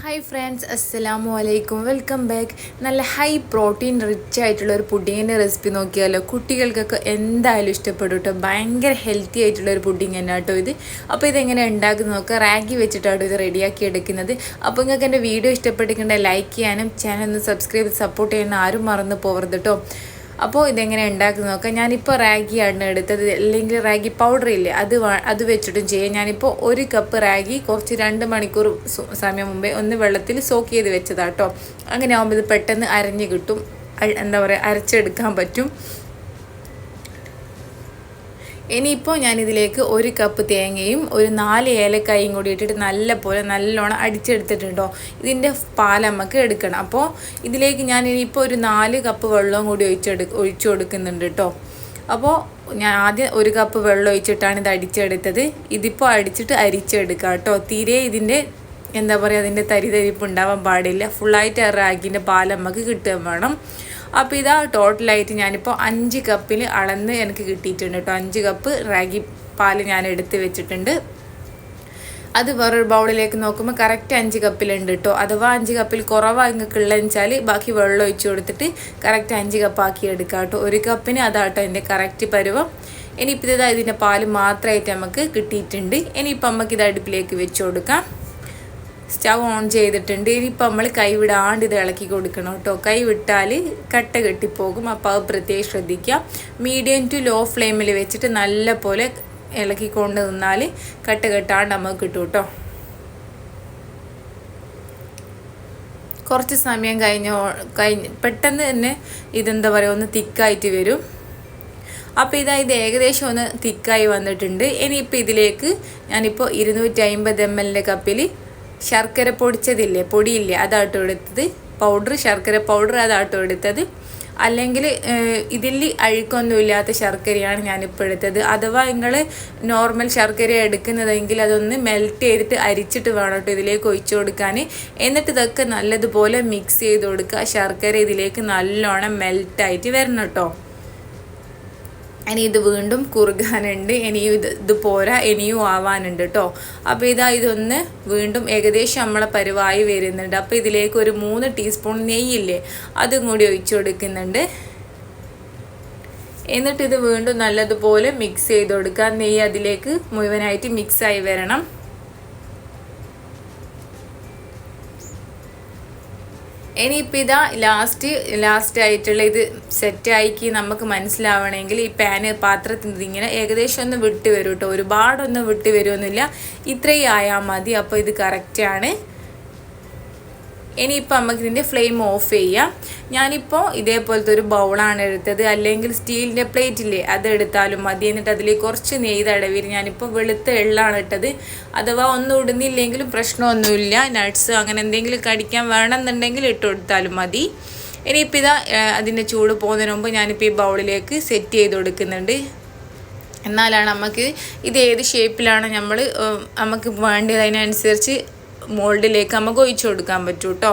Hi friends അസ്സലാമു അലൈക്കും welcome back നല്ല ഹൈ പ്രോട്ടീൻ റിച്ച് ആയിട്ടുള്ള ഒരു പുഡിങ്ങിന്റെ റെസിപ്പി നോക്കിയാലോ? കുട്ടികൾക്കൊക്കെ എന്തായാലും ഇഷ്ടപ്പെടും കേട്ടോ. ഭയങ്കര ഹെൽത്തി ആയിട്ടുള്ള ഒരു പുഡിങ് തന്നെ കേട്ടോ ഇത്. അപ്പോൾ ഇതെങ്ങനെ ഉണ്ടാക്കുന്നത് നോക്കുക റാഗി വെച്ചിട്ടാണ് ഇത് റെഡിയാക്കി എടുക്കുന്നത്. അപ്പോൾ നിങ്ങൾക്ക് എന്റെ വീഡിയോ ഇഷ്ടപ്പെട്ടിട്ടുണ്ടെങ്കിൽ ലൈക്ക് ചെയ്യാനും ചാനൽ ഒന്ന് സബ്സ്ക്രൈബ് സപ്പോർട്ട് ചെയ്യാനും ആരും മറന്നു പോകരുത് കേട്ടോ. അപ്പോൾ ഇതെങ്ങനെ ഉണ്ടാക്കി നോക്കാം. ഞാനിപ്പോൾ റാഗിയാണ് എടുത്തത്. അല്ലെങ്കിൽ റാഗി പൗഡർ ഇല്ലേ അത് അത് വെച്ചിട്ടും ചെയ്യാം. ഞാനിപ്പോൾ ഒരു കപ്പ് റാഗി കുറച്ച് രണ്ട് മണിക്കൂർ സമയം മുമ്പേ ഒന്ന് വെള്ളത്തിൽ സോക്ക് ചെയ്ത് വെച്ചതാട്ടോ അങ്ങനെ ആകുമ്പോൾ ഇത് പെട്ടെന്ന് അരഞ്ഞ് കിട്ടും. എന്താ പറയുക അരച്ചെടുക്കാൻ പറ്റും. ഇനിയിപ്പോൾ ഞാനിതിലേക്ക് ഒരു കപ്പ് തേങ്ങയും ഒരു നാല് ഏലക്കായും കൂടി ഇട്ടിട്ട് നല്ല പോലെ നല്ലോണം അടിച്ചെടുത്തിട്ടുണ്ടോ? ഇതിന്റെ പാൽ നമുക്ക് എടുക്കണം. അപ്പോൾ ഇതിലേക്ക് ഞാൻ ഇനിയിപ്പോൾ ഒരു നാല് കപ്പ് വെള്ളവും കൂടി ഒഴിച്ചെടു ഒഴിച്ചു കൊടുക്കുന്നുണ്ട് കേട്ടോ അപ്പോൾ ഞാൻ ആദ്യം ഒരു കപ്പ് വെള്ളം ഒഴിച്ചിട്ടാണ് ഇത് അടിച്ചെടുത്തത്. ഇതിപ്പോൾ അടിച്ചിട്ട് അരിച്ചെടുക്കുക കേട്ടോ തീരെ ഇതിന്റെ എന്താ പറയുക അതിന്റെ തരിതരിപ്പ് ഉണ്ടാവാൻ പാടില്ല. ഫുള്ളായിട്ട് റാഗിന്റെ പാൽ നമുക്ക് കിട്ടുക വേണം. അപ്പോൾ ഇതാ ടോട്ടലായിട്ട് ഞാനിപ്പോൾ അഞ്ച് കപ്പിൽ അളന്ന് എനിക്ക് കിട്ടിയിട്ടുണ്ട് കേട്ടോ. അഞ്ച് കപ്പ് റാഗി പാൽ ഞാൻ എടുത്ത് വെച്ചിട്ടുണ്ട്. അത് വേറൊരു ബൗളിലേക്ക് നോക്കുമ്പോൾ കറക്റ്റ് അഞ്ച് കപ്പിലുണ്ട് കേട്ടോ. അഥവാ അഞ്ച് കപ്പിൽ കുറവാണ് നിങ്ങൾക്ക് ഉള്ളതെന്ന് വെച്ചാൽ ബാക്കി വെള്ളം ഒഴിച്ചു കൊടുത്തിട്ട് കറക്റ്റ് അഞ്ച് കപ്പാക്കി എടുക്കാം കേട്ടോ. ഒരു കപ്പിന് അതാട്ടോ എന്റെ കറക്റ്റ് പരുവം. ഇനിയിപ്പോൾ ഇതാ ഇതിന്റെ പാൽ മാത്രമായിട്ട് നമുക്ക് കിട്ടിയിട്ടുണ്ട്. ഇനിയിപ്പോൾ നമുക്ക് ഇത് അടുപ്പിലേക്ക് വെച്ച് കൊടുക്കാം. സ്റ്റവ് ഓൺ ചെയ്തിട്ടുണ്ട്. ഇനിയിപ്പോൾ നമ്മൾ കൈ വിടാണ്ട് ഇത് ഇളക്കി കൊടുക്കണം കേട്ടോ. കൈ വിട്ടാൽ കട്ട കെട്ടിപ്പോകും. അപ്പോൾ അത് പ്രത്യേകം ശ്രദ്ധിക്കുക. മീഡിയം ടു ലോ ഫ്ലെയിമിൽ വെച്ചിട്ട് നല്ല പോലെ ഇളക്കിക്കൊണ്ട് നിന്നാൽ കട്ട കെട്ടാണ്ട് നമുക്ക് കിട്ടും കേട്ടോ. കുറച്ച് സമയം കഴിഞ്ഞ കഴിഞ്ഞ് പെട്ടെന്ന് തന്നെ ഇതെന്താ പറയുക ഒന്ന് തിക്കായിട്ട് വരും. അപ്പോൾ ഇതാ ഇത് ഏകദേശം ഒന്ന് തിക്കായി വന്നിട്ടുണ്ട്. ഇനിയിപ്പോൾ ഇതിലേക്ക് ഞാനിപ്പോൾ ഇരുന്നൂറ്റി അമ്പത് എം എല്ലിന്റെ കപ്പിൽ ശർക്കര പൊടിച്ചതില്ലേ? പൊടിയില്ലേ? അതാട്ടോ എടുത്തത്. പൗഡർ ശർക്കര പൗഡർ അതാട്ടോ എടുത്തത്. അല്ലെങ്കിൽ ഇതിൽ അഴുക്കൊന്നുമില്ലാത്ത ശർക്കരയാണ് ഞാനിപ്പോൾ എടുത്തത്. അഥവാ നിങ്ങൾ നോർമൽ ശർക്കര എടുക്കുന്നതെങ്കിൽ അതൊന്ന് മെൽറ്റ് ചെയ്തിട്ട് അരിച്ചിട്ട് വേണം കേട്ടോ ഇതിലേക്ക് ഒഴിച്ചു കൊടുക്കാൻ എന്നിട്ട് ഇതൊക്കെ നല്ലതുപോലെ മിക്സ് ചെയ്ത് കൊടുക്കുക. ശർക്കര ഇതിലേക്ക് നല്ലോണം മെൽറ്റായിട്ട് വരണം കേട്ടോ ഇനി ഇത് വീണ്ടും കുറുകാനുണ്ട്. ഇനിയും ഇത് ഇത് പോരാ ഇനിയും ആവാനുണ്ട് കേട്ടോ അപ്പോൾ ഇതാ ഇതൊന്ന് വീണ്ടും ഏകദേശം നമ്മളെ പരിവായി വരുന്നുണ്ട്. അപ്പോൾ ഇതിലേക്ക് ഒരു മൂന്ന് ടീസ്പൂൺ നെയ്യില്ലേ അതും കൂടി ഒഴിച്ചു കൊടുക്കുന്നുണ്ട്. എന്നിട്ട് ഇത് വീണ്ടും നല്ലതുപോലെ മിക്സ് ചെയ്ത് കൊടുക്കുക. നെയ്യ് അതിലേക്ക് മുഴുവനായിട്ട് മിക്സായി വരണം. ഇനിയിപ്പോൾ ഇതാ ലാസ്റ്റ് ലാസ്റ്റ് ആയിട്ടുള്ള ഇത് സെറ്റ് ആയിക്കി നമുക്ക് മനസ്സിലാവണമെങ്കിൽ ഈ പാന് പാത്രത്തിൽ ഇങ്ങനെ ഏകദേശം ഒന്ന് വിട്ട് വരും കേട്ടോ ഒരുപാടൊന്നും വിട്ട് വരുമൊന്നുമില്ല ഇത്രയും ആയാൽ മതി. അപ്പോൾ ഇത് കറക്റ്റാണ് ഇനിയിപ്പോൾ നമുക്ക് ഇതിന്റെ ഫ്ലെയിം ഓഫ് ചെയ്യാം. ഞാനിപ്പോൾ ഇതേപോലത്തെ ഒരു ബൗളാണ് എടുത്തത്. അല്ലെങ്കിൽ സ്റ്റീലിന്റെ പ്ലേറ്റ് ഇല്ലേ അതെടുത്താലും മതി. എന്നിട്ട് അതിൽ കുറച്ച് നെയ്ത് തടവിൽ ഞാനിപ്പോൾ വെളുത്ത എള്ളാണ് ഇട്ടത്. അഥവാ ഒന്നും ഇടുന്നില്ലെങ്കിലും പ്രശ്നമൊന്നുമില്ല. നട്ട്സ് അങ്ങനെ എന്തെങ്കിലും കടിക്കാൻ വേണമെന്നുണ്ടെങ്കിൽ ഇട്ട് കൊടുത്താലും മതി. ഇനിയിപ്പോൾ ഇതാ അതിന്റെ ചൂട് പോകുന്നതിന് മുമ്പ് ഞാനിപ്പോൾ ഈ ബൗളിലേക്ക് സെറ്റ് ചെയ്ത് കൊടുക്കുന്നുണ്ട്. എന്നാലാണ് നമുക്ക് ഇത് ഏത് ഷേപ്പിലാണ് നമ്മൾ നമുക്ക് വേണ്ടത് അതിനനുസരിച്ച് മോൾഡിലേക്ക് നമുക്ക് ഒഴിച്ചു കൊടുക്കാൻ പറ്റും കേട്ടോ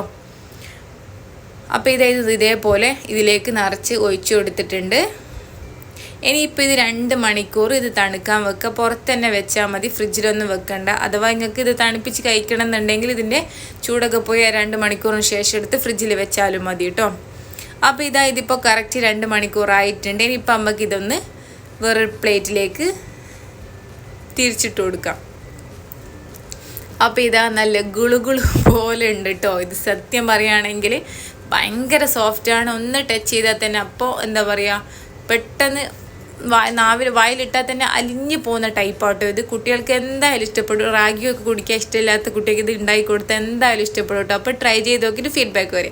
അപ്പോൾ ഇതായത് ഇതേപോലെ ഇതിലേക്ക് നിറച്ച് ഒഴിച്ചു കൊടുത്തിട്ടുണ്ട്. ഇനിയിപ്പോൾ ഇത് രണ്ട് മണിക്കൂർ ഇത് തണുക്കാൻ വെക്കുക പുറത്ത് തന്നെ വെച്ചാൽ മതി. ഫ്രിഡ്ജിലൊന്നും വെക്കണ്ട. അഥവാ നിങ്ങൾക്ക് ഇത് തണുപ്പിച്ച് കഴിക്കണം എന്നുണ്ടെങ്കിൽ ഇതിന്റെ ചൂടൊക്കെ പോയി രണ്ട് മണിക്കൂറിന് ശേഷം എടുത്ത് ഫ്രിഡ്ജിൽ വെച്ചാലും മതി കേട്ടോ അപ്പോൾ ഇതാ ഇതിപ്പോൾ കറക്റ്റ് രണ്ട് മണിക്കൂറായിട്ടുണ്ട് ഇനിയിപ്പോൾ നമുക്ക് ഇതൊന്ന് വേറൊരു പ്ലേറ്റിലേക്ക് തിരിച്ചിട്ട് കൊടുക്കാം. അപ്പോൾ ഇതാ നല്ല ഗുളുഗുളു പോലെ ഉണ്ട് കേട്ടോ ഇത് സത്യം പറയുകയാണെങ്കിൽ ഭയങ്കര സോഫ്റ്റാണ് ഒന്ന് ടച്ച് ചെയ്താൽ തന്നെ അപ്പോൾ എന്താ പറയുക പെട്ടെന്ന് നാവിൽ വായിലിട്ടാൽ തന്നെ അലിഞ്ഞു പോകുന്ന ടൈപ്പാട്ടോ ഇത് കുട്ടികൾക്ക് എന്തായാലും ഇഷ്ടപ്പെടും. റാഗിയൊക്കെ കുടിക്കാൻ ഇഷ്ടമില്ലാത്ത കുട്ടികൾക്ക് ഇത് ഉണ്ടാക്കി കൊടുത്താൽ എന്തായാലും ഇഷ്ടപ്പെടും കേട്ടോ അപ്പോൾ ട്രൈ ചെയ്ത് നോക്കിയിട്ട് ഫീഡ്ബാക്ക് വരെ.